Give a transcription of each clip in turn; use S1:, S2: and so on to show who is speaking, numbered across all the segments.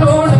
S1: llorona.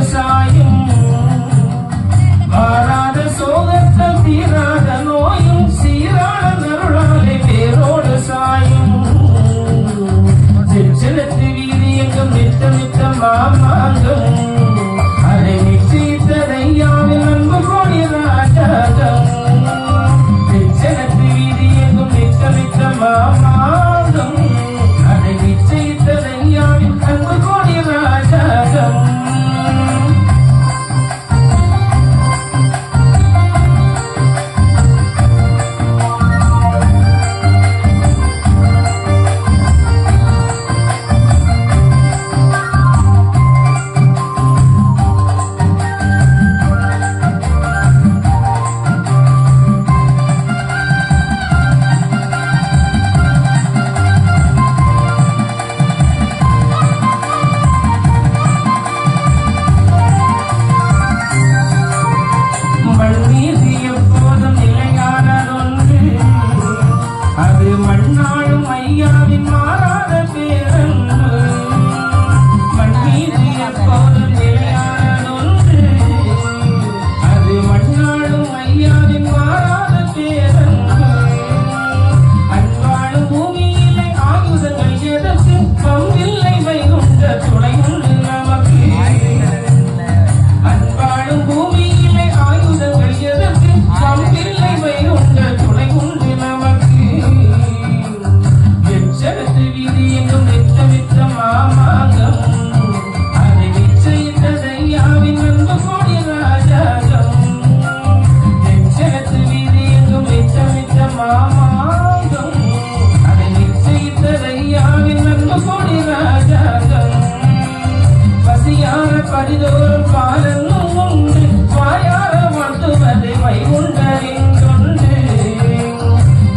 S1: பசியான படிதோறும் பாலங்கும் உண்டு வாயார மட்டுமது my உண்டறிந்தொன்று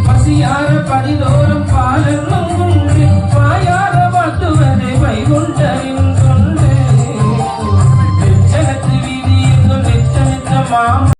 S1: பசியான படிதோறும் பாலங்கும் உண்டு வாயார மட்டுமது மை உண்டறிந்தொன்று மாம